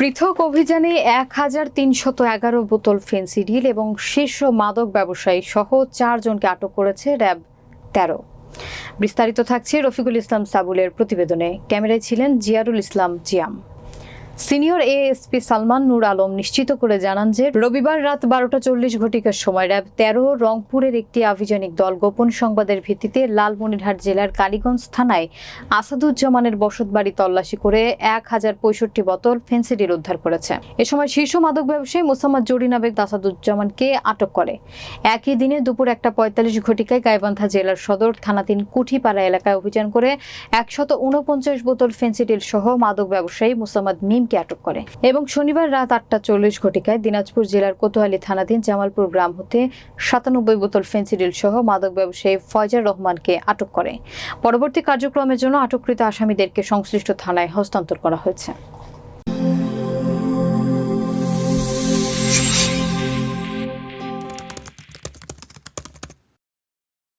পৃথক অভিযানে এক হাজার তিনশত এগারো বোতল ফেন্সিডিল এবং শীর্ষ মাদক ব্যবসায়ী সহ চারজনকে আটক করেছে র্যাব তেরো। বিস্তারিত থাকছে রফিকুল ইসলাম সাবুলের প্রতিবেদনে। ক্যামেরায় ছিলেন জিয়ারুল ইসলাম জিয়াম। সিনিয়র এএসপি সালমান নূর আলম নিশ্চিত করে জানান যে, রবিবার রাত বারোটা চল্লিশ ঘটিকার সময় র্যাব তেরো, রংপুরের একটি আভিযানিক দল গোপন সংবাদের ভিত্তিতে লালমনিরহাট জেলার কালীগঞ্জ থানায় আসাদুজ্জামানের বসতবাড়ি তল্লাশি করে এক হাজার পঁয়ষট্টি বোতল ফেন্সিডিল উদ্ধার করেছে। এ সময় শীর্ষ মাদক ব্যবসায়ী মোসাম্মদ জরিনা বেগ আসাদুজ্জামানকে আটক করে। একই দিনে দুপুর একটা পঁয়তাল্লিশ ঘটিকায় গাইবান্ধা জেলার সদর থানাধীন কুঠিপাড়া এলাকায় অভিযান করে একশত উনপঞ্চাশ বোতল ফেন্সিডিল সহ মাদক ব্যবসায়ী মোসাম্মদ মিমকে আটক করে। এবং শনিবার রাত আটটা চল্লিশ ঘটিকায় দিনাজপুর জেলার কোতোয়ালি থানাধীন জামালপুর গ্রাম হতে সাতানব্বই বোতল ফেন্সিডিল সহ মাদক ব্যবসায়ী ফয়জার রহমানকে আটক করে। পরবর্তী কার্যক্রমের জন্য আটককৃত আসামিদেরকে সংশ্লিষ্ট থানায় হস্তান্তর করা হয়েছে।